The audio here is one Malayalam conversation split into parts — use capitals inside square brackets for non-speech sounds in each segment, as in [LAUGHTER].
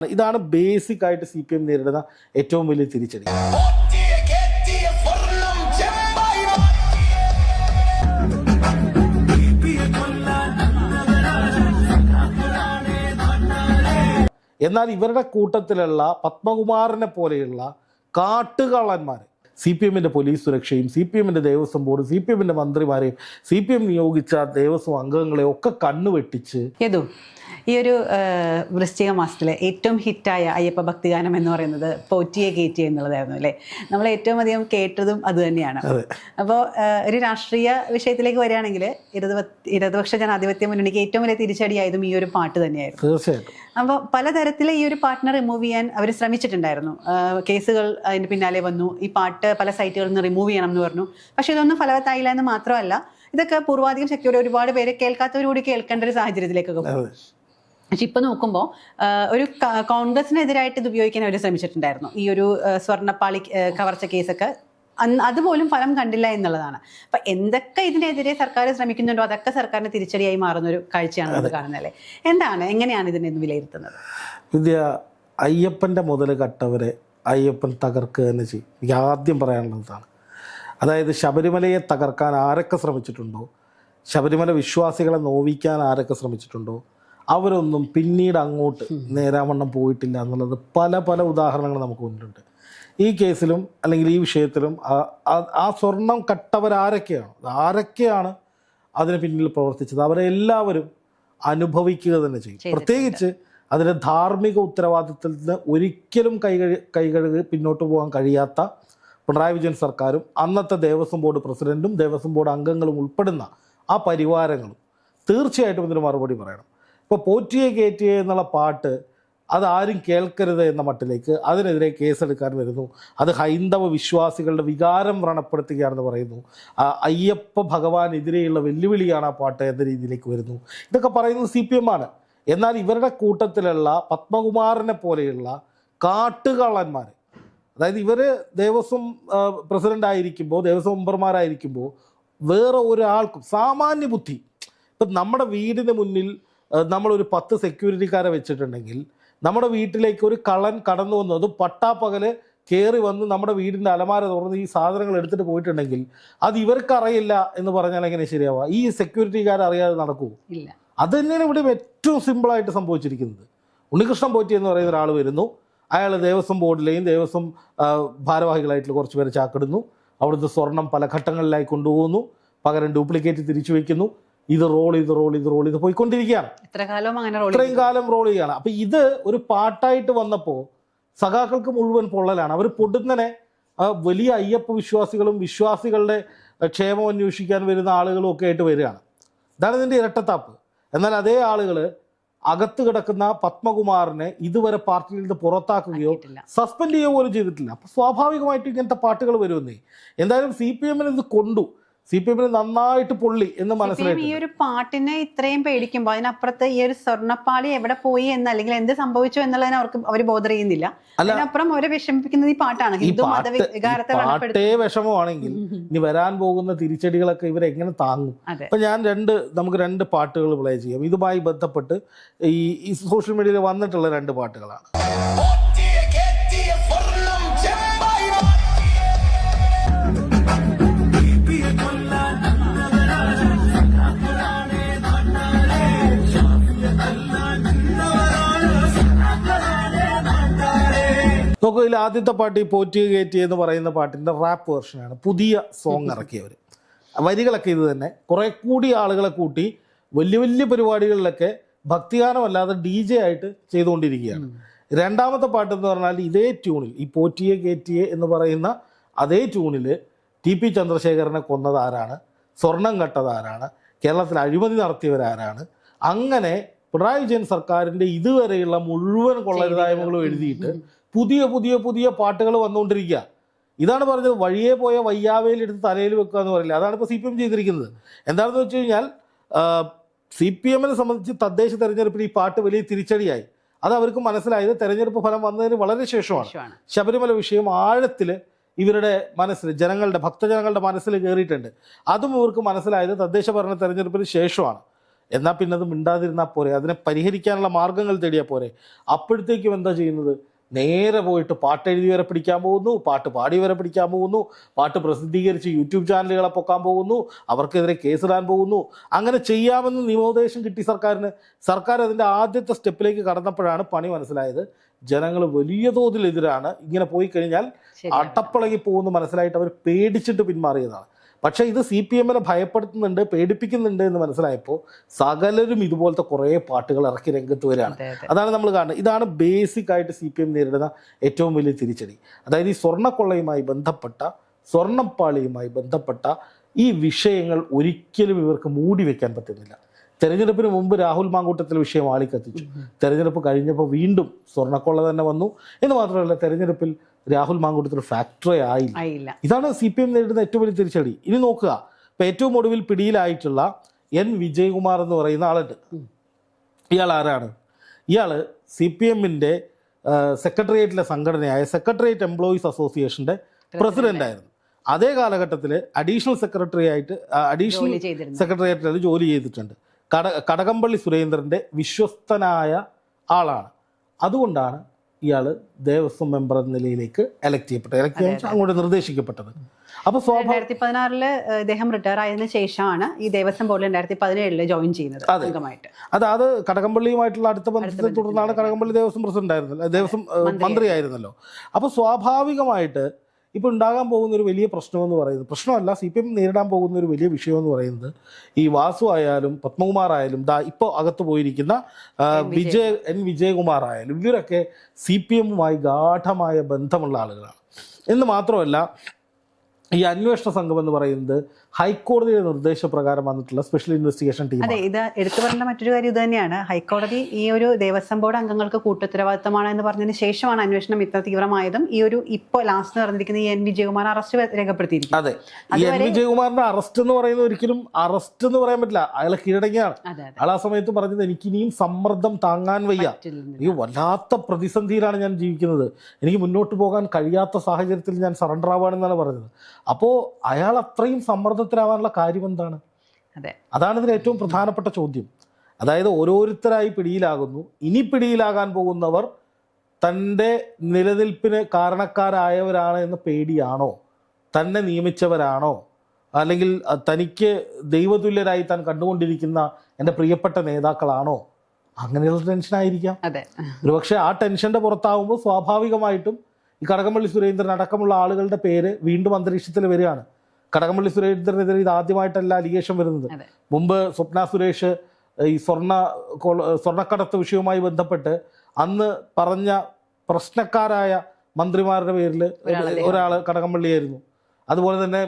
ഇതാണ് ബേസിക് ആയിട്ട് സി പി എം നേരിടുന്ന ഏറ്റവും വലിയ തിരിച്ചടി. എന്നാൽ ഇവരുടെ കൂട്ടത്തിലുള്ള പത്മകുമാറിനെ പോലെയുള്ള കാട്ടുകള്ളന്മാർ സി പി എമ്മിന്റെ പോലീസ് സുരക്ഷയും സി പി എമ്മിന്റെ ദേവസ്വം ബോർഡും സി പി എമ്മിന്റെ മന്ത്രിമാരെയും സി പി എം നിയോഗിച്ച ദേവസ്വം അംഗങ്ങളെയും ഒക്കെ കണ്ണുവെട്ടിച്ച് ഈ ഒരു വൃശ്ചിക മാസത്തിലെ ഏറ്റവും ഹിറ്റായ അയ്യപ്പ ഭക്തിഗാനം എന്ന് പറയുന്നത് പോറ്റിയെ കയറ്റിയ എന്നുള്ളതായിരുന്നു അല്ലേ? നമ്മൾ ഏറ്റവും അധികം കേട്ടതും അത് തന്നെയാണ്. അപ്പോൾ ഒരു രാഷ്ട്രീയ വിഷയത്തിലേക്ക് വരികയാണെങ്കിൽ ഇടതുപ ഇടതുപക്ഷ ജനാധിപത്യ മുന്നണിക്ക് ഏറ്റവും വലിയ തിരിച്ചടിയായതും ഈ ഒരു പാട്ട് തന്നെയായിരുന്നു. തീർച്ചയായിട്ടും. അപ്പോൾ പലതരത്തിൽ ഈ ഒരു പാട്ടിനെ റിമൂവ് ചെയ്യാൻ അവർ ശ്രമിച്ചിട്ടുണ്ടായിരുന്നു. കേസുകൾ അതിന് പിന്നാലെ വന്നു. ഈ പാട്ട് പല സൈറ്റുകളിൽ നിന്ന് റിമൂവ് ചെയ്യണം എന്ന് പറഞ്ഞു. പക്ഷേ ഇതൊന്നും ഫലവത്തായില്ല എന്ന് മാത്രമല്ല ഇതൊക്കെ പൂർവാധികം ശക്തിയോടെ ഒരുപാട് പേര് കേൾക്കാത്തവരോട് കേൾക്കേണ്ട ഒരു സാഹചര്യത്തിലേക്കൊക്കെ പക്ഷെ ഇപ്പൊ നോക്കുമ്പോൾ ഒരു കോൺഗ്രസിനെതിരായിട്ട് ഇത് ഉപയോഗിക്കാൻ അവർ ശ്രമിച്ചിട്ടുണ്ടായിരുന്നു. ഈ ഒരു സ്വർണപ്പാളി സ്വർണപ്പാളി കവർച്ച കേസൊക്കെ. അതുപോലും ഫലം കണ്ടില്ല എന്നുള്ളതാണ്. അപ്പൊ എന്തൊക്കെ ഇതിനെതിരെ സർക്കാർ ശ്രമിക്കുന്നുണ്ടോ അതൊക്കെ സർക്കാരിന് തിരിച്ചടിയായി മാറുന്ന ഒരു കാഴ്ചയാണ് നമ്മൾ കാണുന്നത് എന്താണ് എങ്ങനെയാണ് ഇതിനെ വിലയിരുത്തുന്നത്? വിദ്യ അയ്യപ്പന്റെ മുതൽ കട്ടവരെ അയ്യപ്പൻ തകർക്കുക തന്നെ ചെയ്യും എനിക്ക് ആദ്യം പറയാനുള്ളതാണ്. അതായത് ശബരിമലയെ തകർക്കാൻ ആരൊക്കെ ശ്രമിച്ചിട്ടുണ്ടോ? ശബരിമല വിശ്വാസികളെ നോവിക്കാൻ ആരൊക്കെ ശ്രമിച്ചിട്ടുണ്ടോ? അവരൊന്നും പിന്നീട് അങ്ങോട്ട് നേരാവണ്ണം പോയിട്ടില്ല എന്നുള്ളത് പല പല ഉദാഹരണങ്ങൾ നമുക്ക് മുന്നിലുണ്ട്. ഈ കേസിലും അല്ലെങ്കിൽ ഈ വിഷയത്തിലും ആ- സ്വർണം കട്ടവരാരൊക്കെയാണ്. ആരൊക്കെയാണ് അതിന് പിന്നിൽ പ്രവർത്തിച്ചത്? അവരെ എല്ലാവരും അനുഭവിക്കുക തന്നെ ചെയ്യും. പ്രത്യേകിച്ച് അതിന്റെ ധാർമ്മിക ഉത്തരവാദിത്തത്തിൽ നിന്ന് ഒരിക്കലും കൈകഴി കൈകഴുകി പിന്നോട്ട് പോകാൻ കഴിയാത്ത പിണറായി വിജയൻ സർക്കാരും അന്നത്തെ ദേവസ്വം ബോർഡ് പ്രസിഡന്റും ദേവസ്വം ബോർഡ് അംഗങ്ങളും ഉൾപ്പെടുന്ന ആ പരിവാരങ്ങളും തീർച്ചയായിട്ടും ഇതിന് മറുപടി പറയണം. ഇപ്പോൾ പോറ്റിയെ കയറ്റിയെ എന്നുള്ള പാട്ട് അതാരും കേൾക്കരുത് എന്ന മട്ടിലേക്ക് അതിനെതിരെ കേസെടുക്കാൻ വരുന്നു. അത് ഹൈന്ദവ വിശ്വാസികളുടെ വികാരം വ്രണപ്പെടുത്തുകയാണെന്ന് പറയുന്നു. അയ്യപ്പ ഭഗവാനെതിരെയുള്ള വെല്ലുവിളിയാണ് ആ പാട്ട് എന്ന രീതിയിലേക്ക് വരുന്നു. ഇതൊക്കെ പറയുന്നത് സി പി എം ആണ്. എന്നാൽ ഇവരുടെ കൂട്ടത്തിലുള്ള പത്മകുമാറിനെ പോലെയുള്ള കാട്ടുകള്ളന്മാർ അതായത് ഇവർ ദേവസ്വം പ്രസിഡന്റ് ആയിരിക്കുമ്പോൾ ദേവസ്വം മെമ്പർമാരായിരിക്കുമ്പോൾ വേറെ ഒരാൾക്കും സാമാന്യ ബുദ്ധി. ഇപ്പം നമ്മുടെ വീടിന് മുന്നിൽ നമ്മളൊരു പത്ത് സെക്യൂരിറ്റിക്കാരെ വെച്ചിട്ടുണ്ടെങ്കിൽ നമ്മുടെ വീട്ടിലേക്ക് ഒരു കള്ളൻ കടന്നു വന്നു അത് പട്ടാപ്പകൽ കയറി വന്ന് നമ്മുടെ വീടിന്റെ അലമാര തുറന്ന് ഈ സാധനങ്ങൾ എടുത്തിട്ട് പോയിട്ടുണ്ടെങ്കിൽ അത് ഇവർക്കറിയില്ല എന്ന് പറഞ്ഞാൽ എങ്ങനെ ശരിയാവുക? ഈ സെക്യൂരിറ്റിക്കാർ അറിയാതെ നടക്കൂ? ഇല്ല. അത് തന്നെയാണ് ഇവിടെ ഏറ്റവും സിമ്പിളായിട്ട് സംഭവിച്ചിരിക്കുന്നത്. ഉണ്ണികൃഷ്ണൻ പോറ്റി എന്ന് പറയുന്ന ഒരാൾ വരുന്നു. അയാൾ ദേവസ്വം ബോർഡിലെയും ദേവസ്വം ഭാരവാഹികളായിട്ട് ഭാരവാഹികളായിട്ടുള്ള കുറച്ച് പേരെ ചാക്കിടുന്നു. അവിടുത്തെ സ്വർണം പല ഘട്ടങ്ങളിലായി കൊണ്ടുപോകുന്നു. പകരം ഡ്യൂപ്ലിക്കേറ്റ് തിരിച്ചു വയ്ക്കുന്നു. ഇത് റോൾ ഇത് റോൾ ഇത് റോൾ ഇത് പോയിക്കൊണ്ടിരിക്കുകയാണ്. ഇത്രയും കാലം റോൾ ചെയ്യുകയാണ്. അപ്പൊ ഇത് ഒരു പാട്ടായിട്ട് വന്നപ്പോൾ സഖാക്കൾക്ക് മുഴുവൻ പൊള്ളലാണ്. അവർ പൊടുന്നനെ വലിയ അയ്യപ്പ വിശ്വാസികളും വിശ്വാസികളുടെ ക്ഷേമം അന്വേഷിക്കാൻ വരുന്ന ആളുകളും ഒക്കെ ആയിട്ട് വരികയാണ്. ഇതാണ് ഇതിന്റെ ഇരട്ടത്താപ്പ്. എന്നാൽ അതേ ആളുകൾ അകത്ത് കിടക്കുന്ന പത്മകുമാറിനെ ഇതുവരെ പാർട്ടിയിൽ നിന്ന് പുറത്താക്കുകയോ സസ്പെൻഡ് ചെയ്യുകയോ പോലും ചെയ്തിട്ടില്ല. അപ്പോൾ സ്വാഭാവികമായിട്ടും ഇങ്ങനത്തെ പാട്ടുകൾ വരുമെന്നേ. എന്തായാലും സി പി എമ്മിന് ഇത് കൊണ്ടു. സി പി എമ്മിന് നന്നായിട്ട് പൊള്ളി എന്ന് മനസ്സിലായി ഈ ഒരു പാട്ടിനെ ഇത്രയും പേടിക്കുമ്പോൾ അതിനപ്പുറത്ത് ഈ ഒരു സ്വർണപ്പാളി എവിടെ പോയി എന്ന് അല്ലെങ്കിൽ എന്ത് സംഭവിച്ചു എന്നുള്ളതിനെ അവർക്ക് അവർ ബോധർ ചെയ്യുന്നില്ല. അതിനപ്പുറം അവരെ വിഷമിപ്പിക്കുന്നത് ഈ പാട്ടാണ്. ഹിന്ദു മതവികാരത്തെ പാട്ടേ വിഷമമാണെങ്കിൽ ഇനി വരാൻ പോകുന്ന തിരിച്ചടികളൊക്കെ ഇവരെങ്ങനെ താങ്ങും? അപ്പൊ ഞാൻ രണ്ട് നമുക്ക് രണ്ട് പാട്ടുകൾ പ്ലേ ചെയ്യാം. ഇതുമായി ബന്ധപ്പെട്ട് ഈ സോഷ്യൽ മീഡിയയിൽ വന്നിട്ടുള്ള രണ്ട് പാട്ടുകളാണ്. നോക്കൂ ഇതിൽ ആദ്യത്തെ പാട്ട് ഈ പോറ്റി കയറ്റി എന്ന് പറയുന്ന പാട്ടിന്റെ റാപ്പ് വേർഷനാണ് പുതിയ സോങ് ഇറക്കിയവർ വരികളൊക്കെ ഇത് തന്നെ. കുറെ കൂടി ആളുകളെ കൂട്ടി വലിയ വലിയ പരിപാടികളിലൊക്കെ ഭക്തിഗാനമല്ലാതെ ഡി ജെ ആയിട്ട് ചെയ്തുകൊണ്ടിരിക്കുകയാണ്. രണ്ടാമത്തെ പാട്ട് എന്ന് പറഞ്ഞാൽ ഇതേ ട്യൂണിൽ ഈ പോറ്റിയെ കയറ്റിയെ എന്ന് പറയുന്ന അതേ ട്യൂണിൽ ടി പി ചന്ദ്രശേഖരനെ കൊന്നത് ആരാണ്? സ്വർണം കട്ടത് ആരാണ്? കേരളത്തിൽ അഴിമതി നടത്തിയവരാരാണ്? അങ്ങനെ പിണറായി വിജയൻ സർക്കാരിന്റെ ഇതുവരെയുള്ള മുഴുവൻ കൊള്ളരുതായ്മകളും എഴുതിയിട്ട് പുതിയ പുതിയ പുതിയ പാട്ടുകൾ വന്നുകൊണ്ടിരിക്കുക. ഇതാണ് പറഞ്ഞത് വഴിയെ പോയ വയ്യാവയിൽ എടുത്ത് തലയിൽ വെക്കുക എന്ന് പറയില്ല. അതാണ് ഇപ്പോൾ സി പി എം ചെയ്തിരിക്കുന്നത്. എന്താണെന്ന് വെച്ച് കഴിഞ്ഞാൽ സി പി എമ്മിനെ സംബന്ധിച്ച് തദ്ദേശ തെരഞ്ഞെടുപ്പിൽ ഈ പാട്ട് വലിയ തിരിച്ചടിയായി. അത് അവർക്ക് മനസ്സിലായത് തെരഞ്ഞെടുപ്പ് ഫലം വന്നതിന് വളരെ ശേഷമാണ്. ശബരിമല വിഷയം ആഴത്തിൽ ഇവരുടെ മനസ്സിൽ ജനങ്ങളുടെ ഭക്തജനങ്ങളുടെ മനസ്സിൽ കയറിയിട്ടുണ്ട്. അതും ഇവർക്ക് മനസ്സിലായത് തദ്ദേശ ഭരണ തെരഞ്ഞെടുപ്പിന് ശേഷമാണ്. എന്നാൽ പിന്നെ അത് മിണ്ടാതിരുന്നാൽ പോരെ. അതിനെ പരിഹരിക്കാനുള്ള മാർഗങ്ങൾ തേടിയാൽ പോരെ. അപ്പോഴത്തേക്കും എന്താ ചെയ്യുന്നത്? നേരെ പോയിട്ട് പാട്ട് എഴുതി വരെ പിടിക്കാൻ പോകുന്നു പാട്ട് പാടി വരെ പിടിക്കാൻ പോകുന്നു പാട്ട് പ്രസിദ്ധീകരിച്ച് യൂട്യൂബ് ചാനലുകളെ പൊക്കാൻ പോകുന്നു അവർക്കെതിരെ കേസിടാൻ പോകുന്നു. അങ്ങനെ ചെയ്യാമെന്ന് നിയമോപദേശം കിട്ടി സർക്കാരിന്. സർക്കാർ അതിന്റെ ആദ്യത്തെ സ്റ്റെപ്പിലേക്ക് കടന്നപ്പോഴാണ് പണി മനസ്സിലായത്. ജനങ്ങൾ വലിയ തോതിൽ എതിരാണ്. ഇങ്ങനെ പോയി കഴിഞ്ഞാൽ. അട്ടപ്പളകി പോകുന്നു മനസ്സിലായിട്ട് അവർ പേടിച്ചിട്ട് പിന്മാറിയതാണ്. പക്ഷേ ഇത് സി പി എമ്മിനെ ഭയപ്പെടുത്തുന്നുണ്ട് പേടിപ്പിക്കുന്നുണ്ട് എന്ന് മനസ്സിലായപ്പോൾ സകലരും ഇതുപോലത്തെ കുറേ പാട്ടുകൾ ഇറക്കി രംഗത്ത് വരികയാണ്. അതെ, അതെ. അതാണ് നമ്മൾ കാണുന്നത്. ഇതാണ് ബേസിക് ആയിട്ട് സി പി എം നേരിടുന്ന ഏറ്റവും വലിയ തിരിച്ചടി. അതായത് ഈ സ്വർണക്കൊള്ളയുമായി ബന്ധപ്പെട്ട സ്വർണപ്പാളിയുമായി ബന്ധപ്പെട്ട ഈ വിഷയങ്ങൾ ഒരിക്കലും ഇവർക്ക് മൂടി വെക്കാൻ പറ്റുന്നില്ല. തെരഞ്ഞെടുപ്പിന് മുമ്പ് രാഹുൽ മാങ്കൂട്ടത്തിൽ വിഷയം ആളിക്കത്തിച്ചു. തെരഞ്ഞെടുപ്പ് കഴിഞ്ഞപ്പോൾ വീണ്ടും സ്വർണക്കൊള്ള തന്നെ വന്നു. എന്ന് മാത്രമല്ല തെരഞ്ഞെടുപ്പിൽ രാഹുൽ മാങ്കൂട്ടത്തിൽ ഫാക്ടറി ആയില്ല. ഇതാണ് സി പി എം നേരിടുന്ന ഏറ്റവും വലിയ തിരിച്ചടി. ഇനി നോക്കുക. ഇപ്പം ഏറ്റവും ഒടുവിൽ പിടിയിലായിട്ടുള്ള എൻ വിജയകുമാർ എന്ന് പറയുന്ന ആളുണ്ട്. ഇയാൾ ആരാണ്? ഇയാൾ സി പി എമ്മിന്റെ സെക്രട്ടേറിയറ്റിലെ സംഘടനയായ സെക്രട്ടേറിയറ്റ് എംപ്ലോയീസ് അസോസിയേഷന്റെ പ്രസിഡന്റ്. ആയിരുന്നു അതേ കാലഘട്ടത്തിൽ അഡീഷണൽ സെക്രട്ടറി ആയിട്ട് അഡീഷണൽ ചെയ്തിരുന്നു. ജോലി ചെയ്തിട്ടുണ്ട്. കട കടകംപള്ളി സുരേന്ദ്രന്റെ വിശ്വസ്തനായ ആളാണ്. അതുകൊണ്ടാണ് ഇയാൾ ദേവസ്വം മെമ്പർ എന്ന നിലയിലേക്ക് എലക്ട് ചെയ്യപ്പെട്ടത് എലക്ട് ചെയ്യാൻ അങ്ങോട്ട് നിർദ്ദേശിക്കപ്പെട്ടത്. അപ്പോൾ രണ്ടായിരത്തി പതിനാറിൽ ഇദ്ദേഹം റിട്ടയർ ആയതിനു ശേഷമാണ് ഈ ദേവസ്വം ബോർഡിൽ രണ്ടായിരത്തി പതിനേഴിൽ ജോയിൻ ചെയ്യുന്നത് അതായത് അംഗമായിട്ട്. അത് അത് കടകംപള്ളിയുമായിട്ടുള്ള അടുത്ത ബന്ധത്തെ തുടർന്നാണ് കടകംപള്ളി ദേവസ്വം പ്രസിഡന്റ് ആയിരുന്നല്ലോ ദേവസ്വം മന്ത്രിയായിരുന്നല്ലോ. അപ്പോൾ സ്വാഭാവികമായിട്ട് ഇപ്പോൾ ഉണ്ടാകാൻ പോകുന്ന ഒരു വലിയ പ്രശ്നമെന്ന് പറയുന്നത് പ്രശ്നമല്ല സി പി എം നേരിടാൻ പോകുന്ന ഒരു വലിയ വിഷയമെന്ന് പറയുന്നത് ഈ വാസു ആയാലും പത്മകുമാർ ആയാലും ദാ ഇപ്പോൾ അകത്ത് പോയിരിക്കുന്ന വിജയ്. എൻ വിജയകുമാർ ആയാലും ഇവരൊക്കെ സി പി എമ്മുമായി ഗാഠമായ ബന്ധമുള്ള ആളുകളാണ്. എന്ന് മാത്രമല്ല ഈ അന്വേഷണ സംഘം എന്ന് പറയുന്നത് ഹൈക്കോടതിയുടെ നിർദ്ദേശപ്രകാരം വന്നിട്ടുള്ള സ്പെഷ്യൽ ഇൻവെസ്റ്റിഗേഷൻ ടീം അതെ ഇത് എടുത്തു പറഞ്ഞ മറ്റൊരു കാര്യം ഇത് തന്നെയാണ്. ഹൈക്കോടതി ഈ ഒരു ദേവസ്വം ബോർഡ് അംഗങ്ങൾക്ക് കൂട്ടുത്തരവാദിത്തമാണ് എന്ന് പറഞ്ഞതിന് ശേഷമാണ് അന്വേഷണം ഇത്ര തീവ്രമായതും. ഈ ഒരു ഇപ്പോൾ ലാസ്റ്റ് നടന്നിരിക്കുന്ന ഈ എൻ. വിജയകുമാർ അറസ്റ്റ് രേഖപ്പെടുത്തിയിരിക്കുന്നത് അതെ. ഈ എൻ. വിജയകുമാറിന്റെ അറസ്റ്റ് എന്ന് പറയുന്നത് ഒരിക്കലും അറസ്റ്റ് എന്ന് പറയാൻ പറ്റില്ല. അയാളെ കീഴടങ്ങിയാണ്. അയാൾ ആ സമയത്ത് പറഞ്ഞത് എനിക്ക് ഇനിയും സമ്മർദ്ദം താങ്ങാൻ വയ്യ. ഈ വല്ലാത്ത പ്രതിസന്ധിയിലാണ് ഞാൻ ജീവിക്കുന്നത്. എനിക്ക് മുന്നോട്ട് പോകാൻ കഴിയാത്ത സാഹചര്യത്തിൽ ഞാൻ സറണ്ടർ ആവുകയാണെന്നാണ് പറഞ്ഞത്. അപ്പോൾ അയാൾ അത്രയും സമ്മർദ്ദത്തിലാവാനുള്ള കാര്യം എന്താണ് അതെ. അതാണ് ഇതിന് ഏറ്റവും പ്രധാനപ്പെട്ട ചോദ്യം. അതായത് ഓരോരുത്തരായി പിടിയിലാകുന്നു. ഇനി പിടിയിലാകാൻ പോകുന്നവർ തന്റെ നിലനിൽപ്പിന് കാരണക്കാരായവരാണ് എന്ന പേടിയാണോ? തന്നെ നിയമിച്ചവരാണോ? അല്ലെങ്കിൽ തനിക്ക് ദൈവതുല്യരായി താൻ കണ്ടുകൊണ്ടിരിക്കുന്ന എന്റെ പ്രിയപ്പെട്ട നേതാക്കളാണോ? അങ്ങനെയുള്ള ടെൻഷനായിരിക്കാം അതെ. ഒരുപക്ഷെ ആ ടെൻഷന്റെ പുറത്താവുമ്പോൾ സ്വാഭാവികമായിട്ടും ഈ കടകംപള്ളി സുരേന്ദ്രൻ അടക്കമുള്ള ആളുകളുടെ പേര് വീണ്ടും അന്തരീക്ഷത്തിൽ വരികയാണ്. കടകംപള്ളി സുരേന്ദ്രനെതിരെ ഇത് ആദ്യമായിട്ടല്ല അലിഗേഷൻ വരുന്നത്. മുമ്പ് സ്വപ്ന സുരേഷ് ഈ സ്വർണ സ്വർണക്കടത്ത് വിഷയവുമായി ബന്ധപ്പെട്ട് അന്ന് പറഞ്ഞ പ്രശ്നക്കാരായ മന്ത്രിമാരുടെ പേരിൽ ഒരാൾ കടകംപള്ളിയായിരുന്നു. അതുപോലെ തന്നെ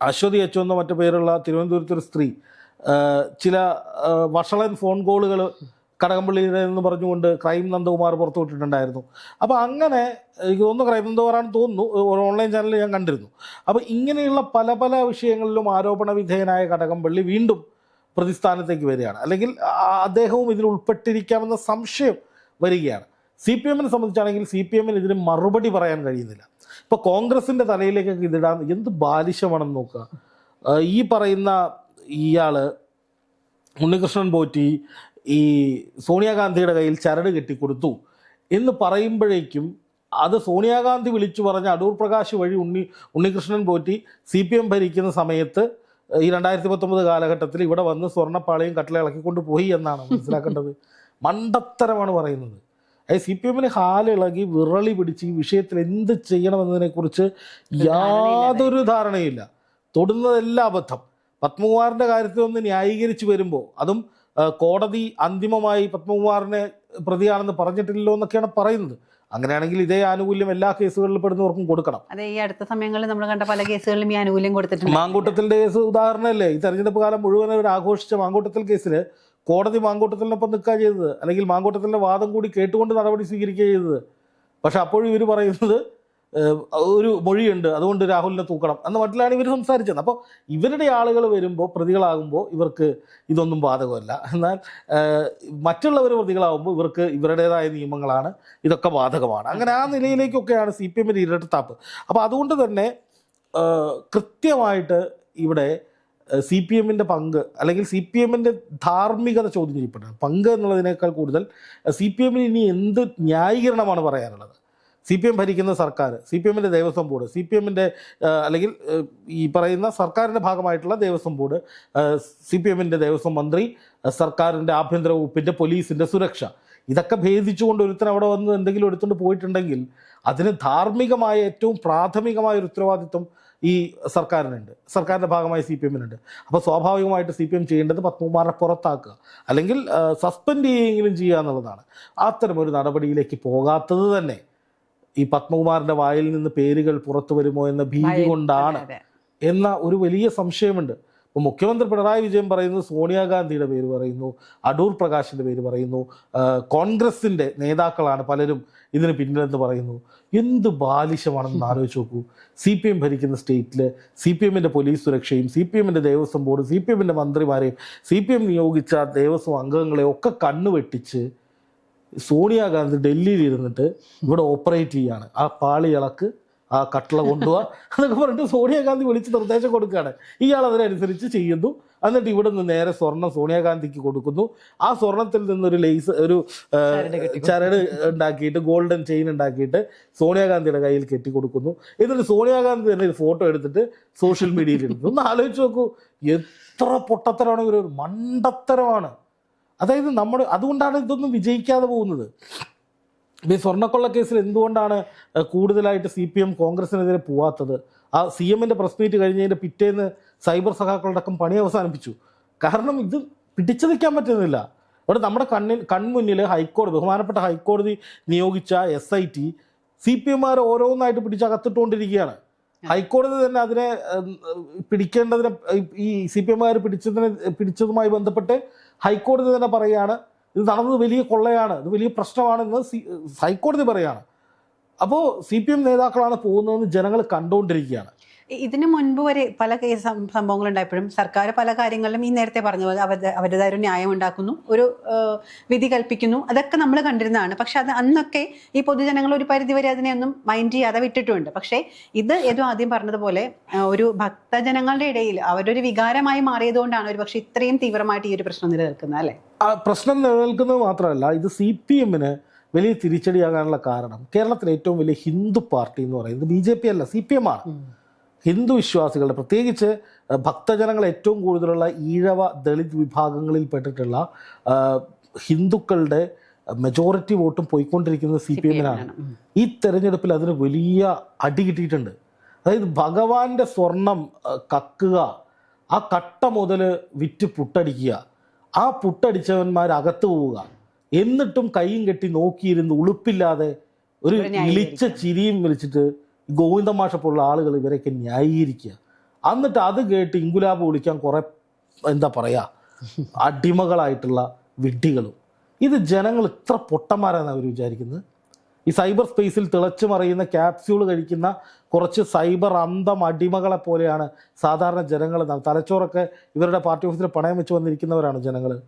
അശ്വതി അച്ചു എന്ന മറ്റു പേരുള്ള തിരുവനന്തപുരത്തൊരു സ്ത്രീ ചില വഷളൻ ഫോൺ കോളുകൾ കടകംപള്ളിയുടെ എന്ന് പറഞ്ഞുകൊണ്ട് ക്രൈം നന്ദകുമാർ പുറത്തുവിട്ടിട്ടുണ്ടായിരുന്നു. അപ്പോൾ അങ്ങനെ എനിക്ക് തോന്നുന്നു ക്രൈം നന്ദകുമാറാണ് തോന്നുന്നു ഒരു ഓൺലൈൻ ചാനലിൽ ഞാൻ കണ്ടിരുന്നു. അപ്പോൾ ഇങ്ങനെയുള്ള പല പല വിഷയങ്ങളിലും ആരോപണ വിധേയനായ കടകംപള്ളി വീണ്ടും പ്രതിസ്ഥാനത്തേക്ക് വരികയാണ്. അല്ലെങ്കിൽ അദ്ദേഹവും ഇതിൽ ഉൾപ്പെട്ടിരിക്കാമെന്ന സംശയം വരികയാണ്. സി പി എമ്മിനെ സംബന്ധിച്ചാണെങ്കിൽ സി പി എമ്മിന് ഇതിന് മറുപടി പറയാൻ കഴിയുന്നില്ല. ഇപ്പോൾ കോൺഗ്രസിന്റെ തലയിലേക്കൊക്കെ ഇതിടാൻ എന്ത് ബാലിശമാണെന്ന് നോക്കുക. ഈ പറയുന്ന ഇയാൾ ഉണ്ണികൃഷ്ണൻ പോറ്റി ഈ സോണിയാഗാന്ധിയുടെ കയ്യിൽ ചരട് കെട്ടിക്കൊടുത്തു എന്ന് പറയുമ്പോഴേക്കും അത് സോണിയാഗാന്ധി വിളിച്ചു പറഞ്ഞ അടൂർ പ്രകാശ് വഴി Unni Unnikrishnan Potti C P M ഭരിക്കുന്ന സമയത്ത് ഈ രണ്ടായിരത്തി പത്തൊമ്പത് കാലഘട്ടത്തിൽ ഇവിടെ വന്ന് സ്വർണപ്പാളയും കട്ടിലെ ഇളക്കിക്കൊണ്ട് പോയി എന്നാണ് മനസ്സിലാക്കേണ്ടത്. [LAUGHS] മണ്ടത്തരമാണ് പറയുന്നത്. അതായത് സി പി എമ്മിന് ഹാലിളകി വിറളി പിടിച്ച് ഈ വിഷയത്തിൽ എന്ത് ചെയ്യണമെന്നതിനെക്കുറിച്ച് യാതൊരു ധാരണയില്ല. തൊടുന്നതെല്ലാം അബദ്ധം. പത്മകുമാറിന്റെ കാര്യത്തിൽ ഒന്ന് ന്യായീകരിച്ച് വരുമ്പോൾ അതും കോടതി അന്തിമമായി പത്മകുമാറിനെ പ്രതിയാണെന്ന് പറഞ്ഞിട്ടില്ലല്ലോ എന്നൊക്കെയാണ് പറയുന്നത്. അങ്ങനെയാണെങ്കിൽ ഇതേ ആനുകൂല്യം എല്ലാ കേസുകളിലും പെടുന്നവർക്കും കൊടുക്കണം. അതെ ഈ അടുത്ത സമയങ്ങളിൽ നമ്മൾ കണ്ട പല കേസുകളിലും ഈ ആനുകൂല്യം കൊടുത്തിട്ടുണ്ട്. മാങ്കൂട്ടത്തിന്റെ കേസ് ഉദാഹരണമല്ലേ? ഈ തെരഞ്ഞെടുപ്പ് കാലം മുഴുവൻ അവർ ആഘോഷിച്ച മാങ്കൂട്ടത്തിൽ കേസിൽ കോടതി മാങ്കൂട്ടത്തിനൊപ്പം നിൽക്കുക ചെയ്തത്. അല്ലെങ്കിൽ മാങ്കൂട്ടത്തിന്റെ വാദം കൂടി കേട്ടുകൊണ്ട് നടപടി സ്വീകരിക്കുക ചെയ്തത്. പക്ഷെ അപ്പോഴും ഇവർ പറയുന്നത് ഒരു മൊഴിയുണ്ട്. അതുകൊണ്ട് രാഹുലിനെ തൂക്കണം. എന്ന മട്ടിലാണ് ഇവർ സംസാരിച്ചത്. അപ്പോൾ ഇവരുടെ ആളുകൾ വരുമ്പോൾ പ്രതികളാകുമ്പോൾ ഇവർക്ക് ഇതൊന്നും ബാധകമല്ല. എന്നാൽ മറ്റുള്ളവർ പ്രതികളാകുമ്പോൾ ഇവർക്ക് ഇവരുടേതായ നിയമങ്ങളാണ്. ഇതൊക്കെ ബാധകമാണ്. അങ്ങനെ ആ നിലയിലേക്കൊക്കെയാണ് സി പി എമ്മിന്റെ ഇരട്ടത്താപ്പ് അപ്പോൾ അതുകൊണ്ട് തന്നെ കൃത്യമായിട്ട് ഇവിടെ സി പി എമ്മിന്റെ പങ്ക് അല്ലെങ്കിൽ സി പി എമ്മിന്റെ ധാർമ്മികത ചോദ്യം ചെയ്യപ്പെടുന്നത്. പങ്ക് എന്നുള്ളതിനേക്കാൾ കൂടുതൽ സി പി എമ്മിന് ഇനി എന്ത് ന്യായീകരണമാണ് പറയാനുള്ളത്? സി പി എം ഭരിക്കുന്ന സർക്കാർ സി പി എമ്മിന്റെ ദേവസ്വം ബോർഡ് സി പി എമ്മിന്റെ അല്ലെങ്കിൽ ഈ പറയുന്ന സർക്കാരിന്റെ ഭാഗമായിട്ടുള്ള ദേവസ്വം ബോർഡ് സി പി എമ്മിന്റെ ദേവസ്വം മന്ത്രി സർക്കാരിന്റെ ആഭ്യന്തര വകുപ്പിന്റെ പോലീസിന്റെ സുരക്ഷ. ഇതൊക്കെ ഭേദിച്ചുകൊണ്ട് ഒരുത്തൻ അവിടെ വന്ന് എന്തെങ്കിലും എടുത്തുകൊണ്ട് പോയിട്ടുണ്ടെങ്കിൽ അതിന് ധാർമ്മികമായ ഏറ്റവും പ്രാഥമികമായ ഒരു ഉത്തരവാദിത്വം ഈ സർക്കാരിനുണ്ട്. സർക്കാരിന്റെ ഭാഗമായി സി പി എമ്മിനുണ്ട്. അപ്പോൾ സ്വാഭാവികമായിട്ട് സി പി എം ചെയ്യേണ്ടത് പത്മകുമാറിനെ പുറത്താക്കുക. അല്ലെങ്കിൽ സസ്പെൻഡ് ചെയ്യുകയെങ്കിലും ചെയ്യുക എന്നുള്ളതാണ്. അത്തരം ഒരു നടപടിയിലേക്ക് പോകാത്തത് തന്നെ. ഈ പത്മകുമാറിന്റെ വായിൽ നിന്ന് പേരുകൾ പുറത്തു വരുമോ എന്ന ഭീതി കൊണ്ടാണ്. എന്ന ഒരു വലിയ സംശയമുണ്ട്. ഇപ്പോൾ മുഖ്യമന്ത്രി പിണറായി വിജയൻ പറയുന്നു സോണിയാഗാന്ധിയുടെ പേര് പറയുന്നു അടൂർ പ്രകാശിന്റെ പേര് പറയുന്നു കോൺഗ്രസിന്റെ നേതാക്കളാണ് പലരും ഇതിന് പിന്നിലെന്ന് പറയുന്നു. എന്ത് ബാലിശമാണെന്ന് ആലോചിച്ച് നോക്കൂ. സി പി എം ഭരിക്കുന്ന സ്റ്റേറ്റിൽ സി പി എമ്മിന്റെ പോലീസ് സുരക്ഷയും സി പി എമ്മിന്റെ ദേവസ്വം ബോർഡ് സി പി എമ്മിന്റെ മന്ത്രിമാരെയും സി പി എം നിയോഗിച്ച ദേവസ്വം അംഗങ്ങളെ ഒക്കെ കണ്ണു വെട്ടിച്ച് സോണിയാഗാന്ധി ഡൽഹിയിൽ ഇരുന്നിട്ട് ഇവിടെ ഓപ്പറേറ്റ് ചെയ്യാണ്. ആ പാളി ഇളക്ക് ആ കട്ടള കൊണ്ടുപോവാ എന്നൊക്കെ പറഞ്ഞിട്ട് സോണിയാഗാന്ധി വിളിച്ച് നിർദ്ദേശം കൊടുക്കുകയാണ്. ഇയാൾ അതിനനുസരിച്ച് ചെയ്യുന്നു. എന്നിട്ട് ഇവിടെ നിന്ന് നേരെ സ്വർണം സോണിയാഗാന്ധിക്ക് കൊടുക്കുന്നു. ആ സ്വർണത്തിൽ നിന്നൊരു ലേസ് ഒരു ചരട് ഉണ്ടാക്കിയിട്ട് ഗോൾഡൻ ചെയിൻ ഉണ്ടാക്കിയിട്ട് സോണിയാഗാന്ധിയുടെ കയ്യിൽ കെട്ടി കൊടുക്കുന്നു. എന്നിട്ട് സോണിയാഗാന്ധി തന്നെ ഒരു ഫോട്ടോ എടുത്തിട്ട് സോഷ്യൽ മീഡിയയിൽ ഇടുന്നു. ഒന്ന് ആലോചിച്ച് നോക്കൂ. എത്ര പൊട്ടത്തരമാണ് ഒരു മണ്ടത്തരമാണ്. അതായത് നമ്മൾ അതുകൊണ്ടാണ് ഇതൊന്നും വിജയിക്കാതെ പോകുന്നത്. ഈ സ്വർണക്കൊള്ള കേസിൽ എന്തുകൊണ്ടാണ് കൂടുതലായിട്ട് സി പി എം കോൺഗ്രസിനെതിരെ പോവാത്തത്? ആ സി എമ്മിന്റെ പ്രസ് മീറ്റ് കഴിഞ്ഞതിന്റെ പിറ്റേന്ന് സൈബർ സഖാക്കളടക്കം പണി അവസാനിപ്പിച്ചു. കാരണം ഇത് പിടിച്ചു നിൽക്കാൻ പറ്റുന്നില്ല. ഇവിടെ നമ്മുടെ കണ്ണിൽ കൺമുന്നിൽ ഹൈക്കോടതി ബഹുമാനപ്പെട്ട ഹൈക്കോടതി നിയോഗിച്ച S I T C P എമ്മാരെ ഓരോന്നായിട്ട് പിടിച്ച് അകത്തിട്ടുകൊണ്ടിരിക്കുകയാണ്. ഹൈക്കോടതി തന്നെ അതിനെ പിടിക്കേണ്ടതിനെ ഈ സി പി എമ്മുകാർ പിടിച്ചതിനെ പിടിച്ചതുമായി ബന്ധപ്പെട്ട് ഹൈക്കോടതി തന്നെ പറയുകയാണ് ഇത് നടന്നത് വലിയ കൊള്ളയാണ് ഇത് വലിയ പ്രശ്നമാണെന്ന് ഹൈക്കോടതി പറയുകയാണ്. അപ്പോൾ സി പി എം നേതാക്കളാണ് പോകുന്നതെന്ന് ജനങ്ങൾ കണ്ടുകൊണ്ടിരിക്കുകയാണ്. ഇതിന് മുൻപ് വരെ പല കേസ് സംഭവങ്ങളുണ്ടായപ്പോഴും സർക്കാർ പല കാര്യങ്ങളിലും ഈ നേരത്തെ പറഞ്ഞ പോലെ അവരുടെ അവരുടേതായ ഒരു ന്യായം ഉണ്ടാക്കുന്നു ഒരു വിധി കൽപ്പിക്കുന്നു. അതൊക്കെ നമ്മൾ കണ്ടിരുന്നതാണ്. പക്ഷെ അത് അന്നൊക്കെ ഈ പൊതുജനങ്ങൾ ഒരു പരിധിവരെ അതിനെയൊന്നും മൈൻഡ് ചെയ്യാതെ വിട്ടിട്ടുണ്ട്. പക്ഷേ ഇത് ഏതോ ആദ്യം പറഞ്ഞതുപോലെ ഒരു ഭക്തജനങ്ങളുടെ ഇടയിൽ അവരൊരു വികാരമായി മാറിയതുകൊണ്ടാണ് ഒരു പക്ഷേ ഇത്രയും തീവ്രമായിട്ട് ഈ ഒരു പ്രശ്നം നിലനിൽക്കുന്നത് അല്ലേ? ആ പ്രശ്നം നിലനിൽക്കുന്നത് മാത്രമല്ല ഇത് സി പി എമ്മിന് വലിയ തിരിച്ചടിയാകാനുള്ള കാരണം കേരളത്തിലെ ഏറ്റവും വലിയ ഹിന്ദു പാർട്ടി എന്ന് പറയുന്നത് ബി ജെ പി അല്ല സി പി എം ആണ്. ഹിന്ദു വിശ്വാസികളുടെ പ്രത്യേകിച്ച് ഭക്തജനങ്ങൾ ഏറ്റവും കൂടുതലുള്ള ഈഴവ ദളിത് വിഭാഗങ്ങളിൽ പെട്ടിട്ടുള്ള ഹിന്ദുക്കളുടെ മെജോറിറ്റി വോട്ടും പോയിക്കൊണ്ടിരിക്കുന്നത് സി പി എമ്മിനാണ്. ഈ തെരഞ്ഞെടുപ്പിൽ അതിന് വലിയ അടി കിട്ടിയിട്ടുണ്ട്. അതായത് ഭഗവാന്റെ സ്വർണം കക്കുക ആ കട്ട മുതൽ വിറ്റ് പുട്ടടിക്കുക ആ പുട്ടടിച്ചവന്മാർ അകത്തു പോവുക എന്നിട്ടും കൈയും കെട്ടി നോക്കിയിരുന്ന് ഉളുപ്പില്ലാതെ ഒരു ഇളിച്ച ചിരിയും വിളിച്ചിട്ട് ഗോവിന്ദമാഷ പോലുള്ള ആളുകൾ ഇവരെയൊക്കെ ന്യായീകരിക്കുക. എന്നിട്ട് അത് കേട്ട് ഇങ്കുലാബ് വിളിക്കാൻ കുറെ എന്താ പറയാ അടിമകളായിട്ടുള്ള വിഡ്ഢികളും. ഇത് ജനങ്ങൾ ഇത്ര പൊട്ടന്മാരാണ് അവർ വിചാരിക്കുന്നത്? ഈ സൈബർ സ്പേസിൽ തിളച്ചു മറിയുന്ന ക്യാപ്സ്യൂൾ കഴിക്കുന്ന കുറച്ച് സൈബർ അന്തം അടിമകളെ പോലെയാണ് സാധാരണ ജനങ്ങൾ. തലച്ചോറൊക്കെ ഇവരുടെ പാർട്ടി ഓഫീസിൽ പണയം വെച്ച് വന്നിരിക്കുന്നവരാണ് ജനങ്ങൾ.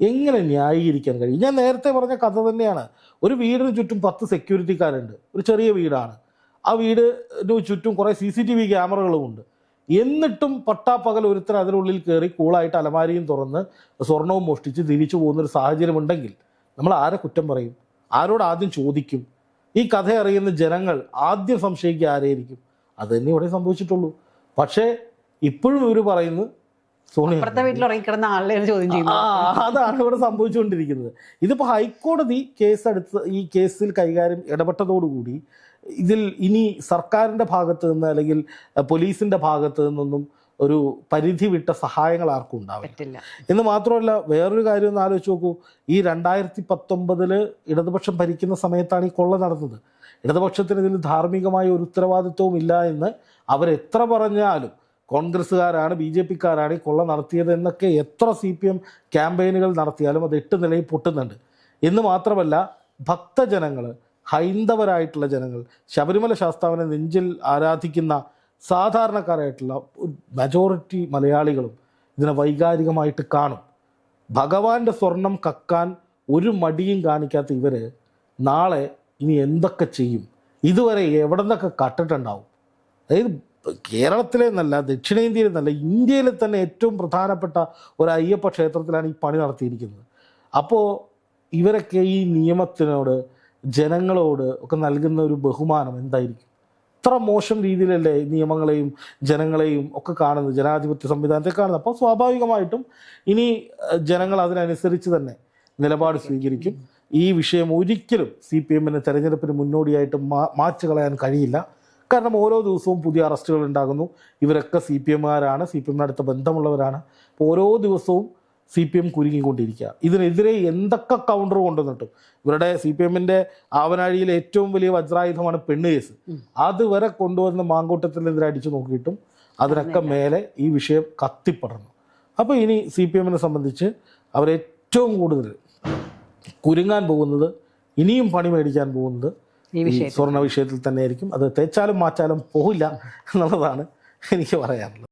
എങ്ങനെ ന്യായീകരിക്കാൻ കഴിയും? ഞാൻ നേരത്തെ പറഞ്ഞ കഥ തന്നെയാണ്. ഒരു വീടിന് ചുറ്റും പത്ത് സെക്യൂരിറ്റിക്കാരുണ്ട് ഒരു ചെറിയ വീടാണ്. ആ വീടിന് ചുറ്റും കുറേ സി സി ടി വി ക്യാമറകളും ഉണ്ട്. എന്നിട്ടും പട്ടാപ്പകൽ ഒരുത്തർ അതിനുള്ളിൽ കയറി കൂളായിട്ട് അലമാരിയും തുറന്ന് സ്വർണവും മോഷ്ടിച്ച് തിരിച്ചു പോകുന്നൊരു സാഹചര്യമുണ്ടെങ്കിൽ നമ്മൾ ആരെ കുറ്റം പറയും? ആരോട് ആദ്യം ചോദിക്കും? ഈ കഥ അറിയുന്ന ജനങ്ങൾ ആദ്യം സംശയിക്കുക ആരെയായിരിക്കും അത് തന്നെ ഇവിടെ സംഭവിച്ചിട്ടുള്ളൂ. പക്ഷേ ഇപ്പോഴും ഇവർ പറയുന്നു അതാണ് ഇവിടെ സംഭവിച്ചുകൊണ്ടിരിക്കുന്നത്. ഇതിപ്പോൾ ഹൈക്കോടതി കേസ് എടുത്ത് ഈ കേസിൽ കൈകാര്യം ഇടപെട്ടതോടുകൂടി ഇതിൽ ഇനി സർക്കാരിന്റെ ഭാഗത്ത് നിന്ന് അല്ലെങ്കിൽ പോലീസിന്റെ ഭാഗത്ത് നിന്നൊന്നും ഒരു പരിധി വിട്ട സഹായങ്ങൾ ആർക്കും ഉണ്ടാവില്ല. എന്ന് മാത്രമല്ല വേറൊരു കാര്യം ഒന്ന് ആലോചിച്ച് നോക്കൂ. ഈ രണ്ടായിരത്തി പത്തൊമ്പതിൽ ഇടതുപക്ഷം ഭരിക്കുന്ന സമയത്താണ് ഈ കൊള്ള നടന്നത്. ഇടതുപക്ഷത്തിന് ഇതിൽ ധാർമ്മികമായ ഒരു ഉത്തരവാദിത്വവും ഇല്ല എന്ന് അവരെത്ര പറഞ്ഞാലും കോൺഗ്രസ്സുകാരാണ് ബി ജെ പിക്കാരാണ് ഈ കൊള്ള നടത്തിയത് എന്നൊക്കെ എത്ര സി പി എം ക്യാമ്പയിനുകൾ നടത്തിയാലും അത് എട്ട് നിലയിൽ പൊട്ടുന്നുണ്ട്. എന്ന് മാത്രമല്ല ഭക്തജനങ്ങൾ ഹൈന്ദവരായിട്ടുള്ള ജനങ്ങൾ ശബരിമല ശാസ്താവിനെ നെഞ്ചിൽ ആരാധിക്കുന്ന സാധാരണക്കാരായിട്ടുള്ള മെജോറിറ്റി മലയാളികളും ഇതിനെ വൈകാരികമായിട്ട് കാണും. ഭഗവാന്റെ സ്വർണം കക്കാൻ ഒരു മടിയും കാണിക്കാത്ത ഇവർ നാളെ ഇനി എന്തൊക്കെ ചെയ്യും? ഇതുവരെ എവിടെ നിന്നൊക്കെ കട്ടിട്ടുണ്ടാവും? അതായത് കേരളത്തിലെ എന്നല്ല ദക്ഷിണേന്ത്യയിൽ എന്നല്ല ഇന്ത്യയിലെ തന്നെ ഏറ്റവും പ്രധാനപ്പെട്ട ഒരു അയ്യപ്പ ക്ഷേത്രത്തിലാണ് ഈ പണി നടത്തിയിരിക്കുന്നത്. അപ്പോൾ ഇവരൊക്കെ ഈ നിയമത്തിനോട് ജനങ്ങളോട് ഒക്കെ നൽകുന്ന ഒരു ബഹുമാനം എന്തായിരിക്കും? ഇത്ര മോശം രീതിയിലല്ലേ നിയമങ്ങളെയും ജനങ്ങളെയും ഒക്കെ കാണുന്നത്? ജനാധിപത്യ സംവിധാനത്തെ കാണുന്നത്. അപ്പോൾ സ്വാഭാവികമായിട്ടും ഇനി ജനങ്ങൾ അതിനനുസരിച്ച് തന്നെ നിലപാട് സ്വീകരിക്കും. ഈ വിഷയം ഒരിക്കലും സി പി എമ്മിന് തെരഞ്ഞെടുപ്പിന് മുന്നോടിയായിട്ട് മാ മാച്ചു കളയാൻ കഴിയില്ല. കാരണം ഓരോ ദിവസവും പുതിയ അറസ്റ്റുകൾ ഉണ്ടാകുന്നു. ഇവരൊക്കെ സി പി എമ്മുകാരാണ് സി പി എമ്മിനടുത്ത് ബന്ധമുള്ളവരാണ്. അപ്പോൾ ഓരോ ദിവസവും സി പി എം കുരുങ്ങിക്കൊണ്ടിരിക്കുക. ഇതിനെതിരെ എന്തൊക്കെ കൗണ്ടർ കൊണ്ടുവന്നിട്ടും. ഇവരുടെ സി പി എമ്മിന്റെ ആവനാഴിയിൽ ഏറ്റവും വലിയ വജ്രായുധമാണ് പെണ്ണ് കേസ്. അതുവരെ കൊണ്ടുവന്ന് മാങ്കൂട്ടത്തിനെതിരെ അടിച്ചു നോക്കിയിട്ടും അതിനൊക്കെ മേലെ ഈ വിഷയം കത്തിപ്പടർന്നു. അപ്പോൾ ഇനി സി പി എമ്മിനെ സംബന്ധിച്ച് അവരേറ്റവും കൂടുതൽ കുരുങ്ങാൻ പോകുന്നത് ഇനിയും പണി മേടിക്കാൻ പോകുന്നത് സ്വർണ വിഷയത്തിൽ തന്നെയായിരിക്കും. അത് തേച്ചാലും മാറ്റാലും പോകില്ല എന്നുള്ളതാണ് എനിക്ക് പറയാനുള്ളത്.